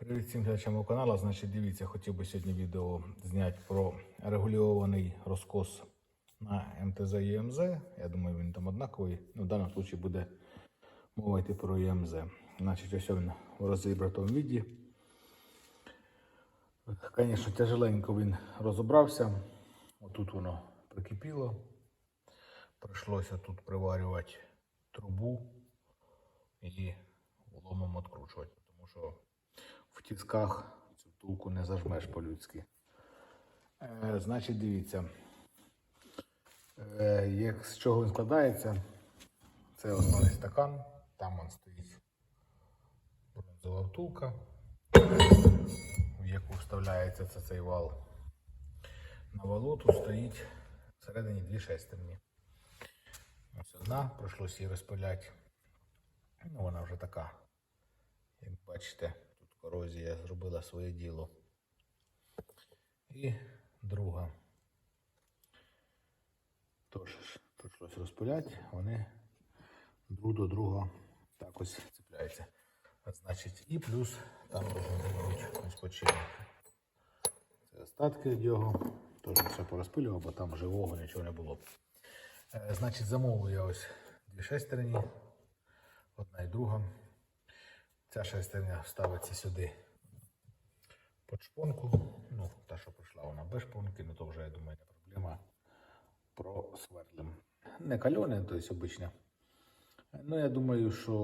Привіт всім глядачам мого каналу. Значить, дивіться, хотів би сьогодні відео зняти про регульований розкос на МТЗ і ЄМЗ. Я думаю, він там однаковий. Ну, в даному випадку буде мова йти про ЄМЗ. Значить, ось він в розібратому віді. Звісно, тяжеленько він розібрався. Отут воно прикипіло. Прийшлося тут приварювати трубу і ломом відкручувати, тому що в тисках цю втулку не зажмеш по-людськи. Е, значить, дивіться, е, як з чого він складається, це основний стакан, там он стоїть бронзова втулка, в яку вставляється це цей вал. На валу стоїть всередині дві шестерні. Ось одна, прийшлося її розпиляти. Ну, вона вже така, як бачите, корозія зробила своє діло. І друга. Тож ж прийшлося розпиляти, вони друг до друга так ось цепляються. Значить, і плюс там ось починити. Це остатки від його. Теж все порозпилював, бо там живого нічого не було. Е, Значить, замовив я ось дві шестерні, одна і друга. Ця шестерня ставиться сюди під шпонку. Ну, та, що прийшла вона без шпонки, ну то вже, я думаю, не проблема. Просверлим. Не кальоне, то є обичне. Ну, я думаю, що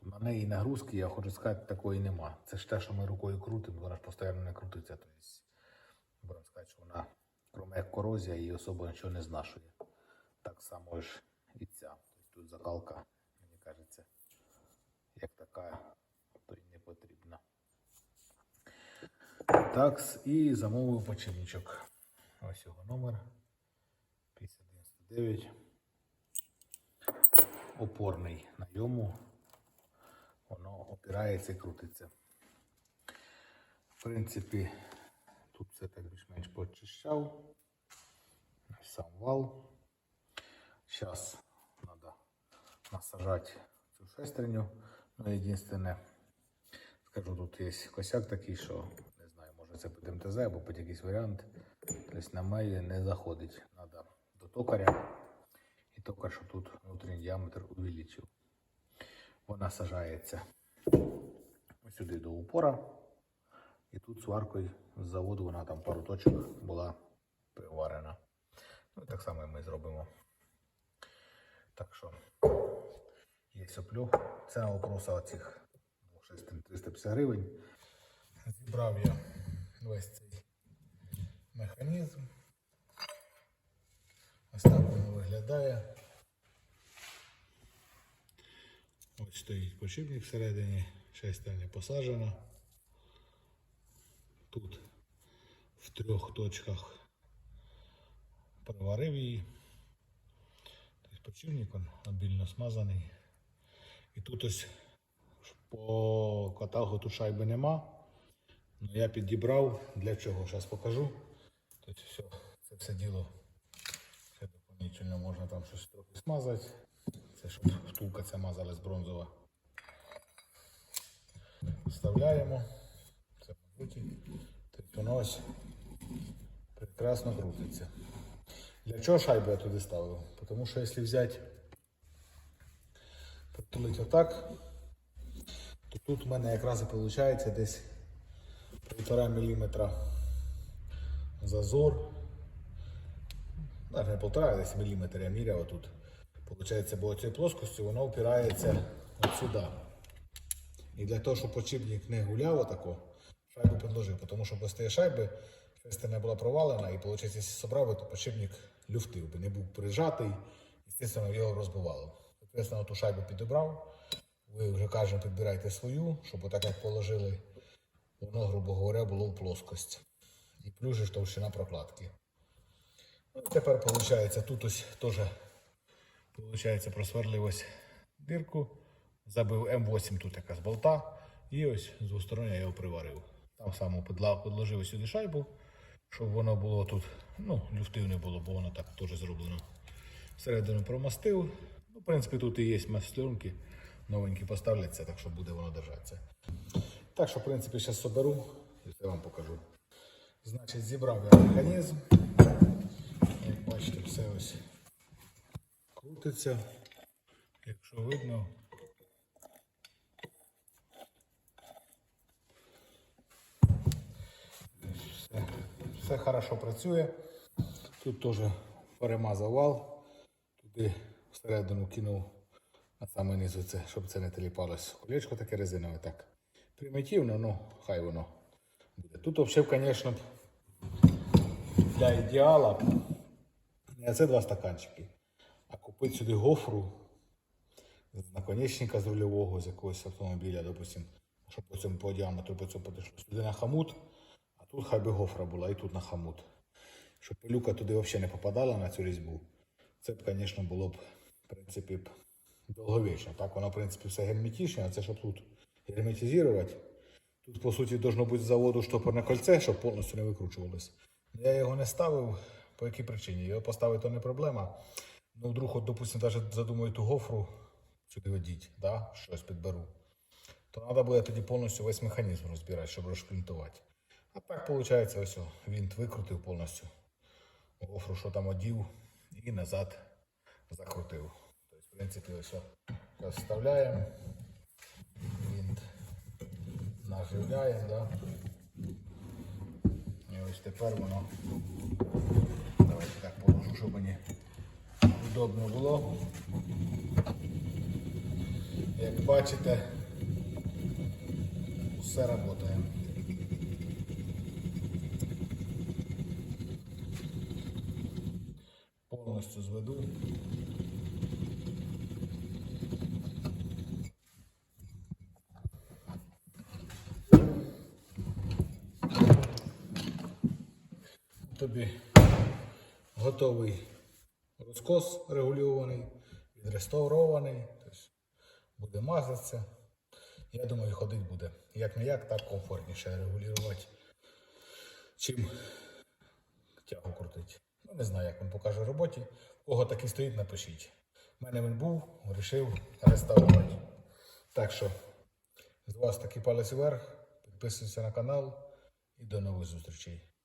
на неї нагрузки, я хочу сказати, такої нема. Це ж те, що ми рукою крутимо, вона ж постійно не крутиться. Тобто, будемо сказати, що вона, крім як корозія, її особо нічого не знашує. Так само ж і ця. Тобто тут закалка, мені кажеться, як така, то й не потрібна. Так, і замовив починічок. Ось його номер 5109. Опорний на йому. Воно опирається і крутиться. В принципі, тут все так більш-менш почищав. Сам вал. Зараз треба насажати цю шестерню. Ну, єдине, скажу, тут є косяк такий, що не знаю, може це під МТЗ або під якийсь варіант. Тобто на мейлі не заходить. Треба до токаря. І токар, що тут внутрішній діаметр увеличив. Вона сажається ось сюди до упора. І тут сваркою з заводу вона там пару точок була приварена. Ну і так само ми зробимо. Так що є соплю. Ціна вопроса оцих 350 гривень. Зібрав я весь цей механізм. Ось так він виглядає. Ось стоїть почивник всередині, шестерня посаджена. Тут в трьох точках приварив її. Тобто почивник він обільно смазаний. І тут ось по каталгу тут шайби нема. Ну, я підібрав для чого? Зараз покажу. Тобто все, це все діло ще доповнительно можна там щось трохи смазати. Це щоб втулка ця мазалась бронзова. Вставляємо. Це. Тобто воно ось прекрасно крутиться. Для чого шайбу я туди ставив? Тому що якщо взяти, притулити отак, то тут в мене якраз і виходить десь 1,5 мм зазор. Навіть не 1,5, а десь міліметр я міряв тут. Получається, бо цією плоскостю воно впирається от сюди. І для того, щоб почіпник не гуляв отако, шайбу підложив, тому що без тієї шайби шестерня була провалена, і виходить, якщо собрав, то почіпник люфтив би, не був прижатий, і, звісно, його розбивало. Соответственно, ту шайбу підібрав. Ви вже кожен підбирайте свою, щоб отак як положили, воно, грубо говоря, було в плоскость. І плюс же товщина прокладки. Ну, тепер виходить, тут ось теж Получається, просверлив ось дирку, забив М8 тут якась болта, і ось з двох я його приварив. Там само підложив сюди шайбу, щоб воно було тут, ну, люфтив не було, бо воно так теж зроблено. Всередину промастив. В принципі, тут і є масленки, новенькі поставляться, так що буде воно держатися. Так що, в принципі, зараз соберу і все вам покажу. Значить, зібрав я механізм. Як бачите, все ось крутиться. Якщо видно. Все, все хорошо працює. Тут теж перемазав вал. Туди всередину кинув на саме низ оце, щоб це не теліпалось. Колечко таке резинове так. Примітивно, ну хай воно буде. Тут взагалі, звісно, для ідеала не це два стаканчики, а купити сюди гофру з наконечника з рульового, з якогось автомобіля, допустим, щоб по цьому по діаметру по цьому підійшло. Сюди на хамут, а тут хай би гофра була, і тут на хамут. Щоб пилюка туди взагалі не попадала на цю різьбу. Це б, звісно, було б, в принципі, довговічно. Так, воно, в принципі, все герметичне, а це щоб тут герметизувати. Тут, по суті, должно бути з заводу штопорне кольце, щоб повністю не викручувалось. Я його не ставив. По якій причині? Його поставити то не проблема. Ну, вдруг, от, допустим, навіть задумаю ту гофру сюди водіть, да? щось підберу. То треба буде тоді повністю весь механізм розбирати, щоб розшплінтувати. А так, виходить, ось винт викрутив повністю. Гофру, що там одів, і назад закрутив. Тобто, в принципі, ось зараз вставляємо. Винт наживляємо, да? І ось тепер воно. Давайте так положу, щоб мені удобно було. Як бачите, все працює. Повністю зведу. Тобі готовий розкос регульований, відреставрований, тобто буде мазатися. Я думаю, ходити буде як не як, так комфортніше регулювати, чим тягу крутити. Ну, не знаю, як він покаже в роботі. Кого такий стоїть, напишіть. У мене він був, вирішив реставрувати. Так що, з вас такий палець вверх, підписуйтесь на канал і до нових зустрічей.